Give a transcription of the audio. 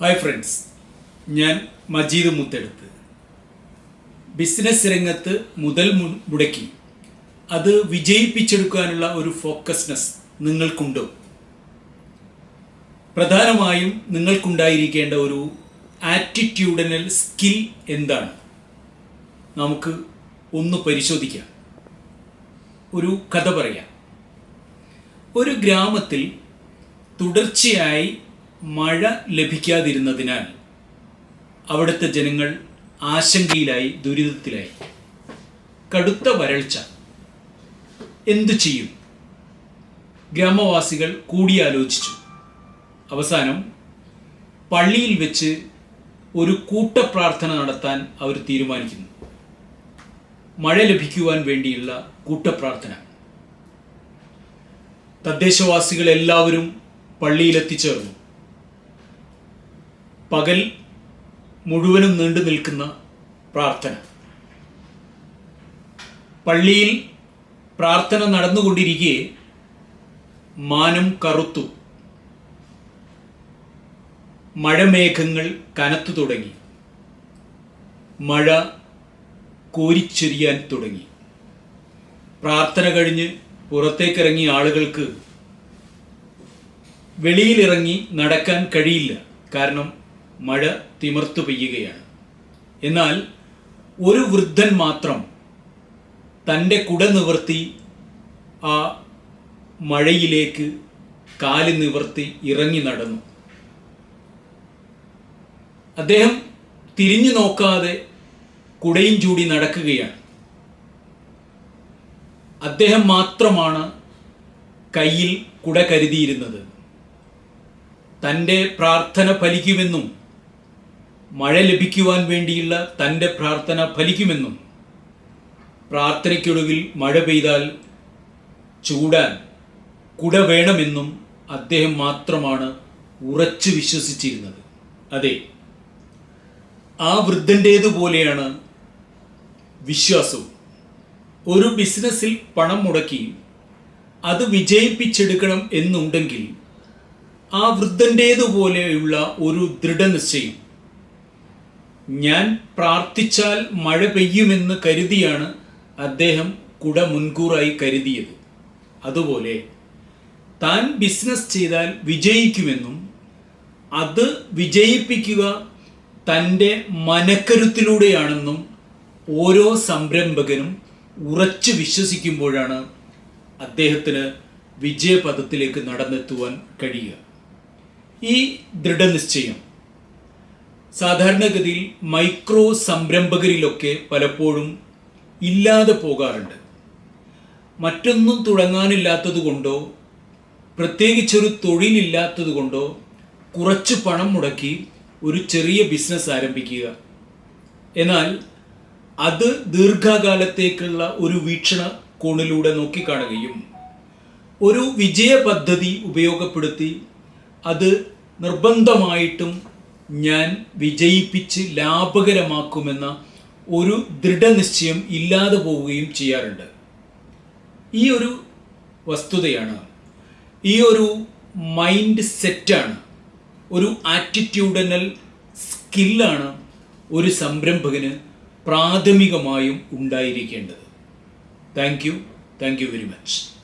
Hi friends ഞാൻ Majeed മുത്തെടുത്ത്. Business രംഗത്ത് മുതൽ മുടക്കി. അത് വിജയിപ്പിച്ചെടുക്കാനുള്ള ഒരു ഫോക്കസ്നെസ് നിങ്ങൾക്കുണ്ടോ? പ്രധാനമായും നിങ്ങൾക്കുണ്ടായിരിക്കേണ്ട ഒരു ആറ്റിറ്റ്യൂഡനൽ സ്കിൽ എന്താണ്? നമുക്ക് ഒന്ന് പരിശോധിക്കാം. ഒരു കഥ പറയാം. ഒരു ഗ്രാമത്തിൽ തുടർച്ചയായി മഴ ലഭിക്കാതിരുന്നതിനാൽ അവിടുത്തെ ജനങ്ങൾ ആശങ്കയിലായി ദുരിതത്തിലായി. കടുത്ത വരൾച്ച. എന്തു ചെയ്യും? ഗ്രാമവാസികൾ കൂടിയാലോചിച്ചു. അവസാനം പള്ളിയിൽ വെച്ച് ഒരു കൂട്ടപ്രാർത്ഥന നടത്താൻ അവർ തീരുമാനിക്കുന്നു. മഴ ലഭിക്കുവാൻ വേണ്ടിയുള്ള കൂട്ടപ്രാർത്ഥന. തദ്ദേശവാസികൾ എല്ലാവരും പള്ളിയിൽ എത്തിച്ചേർന്നു പകൽ മുഴുവനും നീണ്ടു നിൽക്കുന്ന പ്രാർത്ഥന. പള്ളിയിൽ പ്രാർത്ഥന നടന്നുകൊണ്ടിരിക്കെ മാനം കറുത്തു. മഴമേഘങ്ങൾ കനത്തു തുടങ്ങി. മഴ കോരിച്ചൊരിയാൻ തുടങ്ങി. പ്രാർത്ഥന കഴിഞ്ഞ് പുറത്തേക്കിറങ്ങിയ ആളുകൾക്ക് വെളിയിലിറങ്ങി നടക്കാൻ കഴിയില്ല. കാരണം മഴ തിമിർത്തു പെയ്യുകയാണ്. എന്നാൽ ഒരു വൃദ്ധൻ മാത്രം തന്റെ കുട നിവർത്തി ആ മഴയിലേക്ക് കാൽ നിവർത്തി ഇറങ്ങി നടന്നു. അദ്ദേഹം തിരിഞ്ഞു നോക്കാതെ കുടയും ചൂടി നടക്കുകയാണ്. അദ്ദേഹം മാത്രമാണ് കയ്യിൽ കുട കരുതിയിരുന്നത്. തന്റെ പ്രാർത്ഥന ഫലിക്കുമെന്നും മഴ ലഭിക്കുവാൻ വേണ്ടിയുള്ള തന്റെ പ്രാർത്ഥന ഫലിക്കുമെന്നും പ്രാർത്ഥനയ്ക്കൊടുവിൽ മഴ പെയ്താൽ ചൂടാൻ കുട വേണമെന്നും അദ്ദേഹം മാത്രമാണ് ഉറച്ചു വിശ്വസിച്ചിരുന്നത്. അതെ ആ വൃദ്ധന്റേതുപോലെയാണ് വിശ്വാസവും. ഒരു ബിസിനസ്സിൽ പണം മുടക്കി അത് വിജയിപ്പിച്ചെടുക്കണം എന്നുണ്ടെങ്കിൽ ആ വൃദ്ധന്റേതുപോലെയുള്ള ഒരു ദൃഢനിശ്ചയം ഞാൻ പ്രാർത്ഥിച്ചാൽ മഴ പെയ്യുമെന്ന് കരുതിയാണ് അദ്ദേഹം കുട മുൻകൂറായി കരുതിയത്. അതുപോലെ താൻ ബിസിനസ് ചെയ്താൽ വിജയിക്കുമെന്നും അത് വിജയിപ്പിക്കുക തന്റെ മനക്കരുത്തിലൂടെയാണെന്നും ഓരോ സംരംഭകനും ഉറച്ചു വിശ്വസിക്കുമ്പോഴാണ് അദ്ദേഹത്തിന് വിജയപഥത്തിലേക്ക് നടന്നെത്തുവാൻ കഴിയുക. ഈ ദൃഢനിശ്ചയം സാധാരണഗതിയിൽ മൈക്രോ സംരംഭകരിലൊക്കെ പലപ്പോഴും ഇല്ലാതെ പോകാറുണ്ട്. മറ്റൊന്നും തുടങ്ങാനില്ലാത്തത് കൊണ്ടോ പ്രത്യേകിച്ചൊരു തൊഴിലില്ലാത്തത് കൊണ്ടോ കുറച്ച് പണം മുടക്കി ഒരു ചെറിയ ബിസിനസ് ആരംഭിക്കുക. എന്നാൽ അത് ദീർഘകാലത്തേക്കുള്ള ഒരു വീക്ഷണ കോണിലൂടെ നോക്കിക്കാണുകയും ഒരു വിജയ പദ്ധതി ഉപയോഗപ്പെടുത്തി അത് നിർബന്ധമായിട്ടും ഞാൻ വിജയിപ്പിച്ച് ലാഭകരമാക്കുമെന്ന ഒരു ദൃഢനിശ്ചയം ഇല്ലാതെ പോവുകയും ചെയ്യാറുണ്ട്. ഈ ഒരു വസ്തുതയാണ് ഈ ഒരു മൈൻഡ് സെറ്റാണ് ഒരു ആറ്റിറ്റ്യൂഡനൽ സ്കില്ലാണ് ഒരു സംരംഭകന് പ്രാഥമികമായും ഉണ്ടായിരിക്കേണ്ടത്. Thank you thank you very much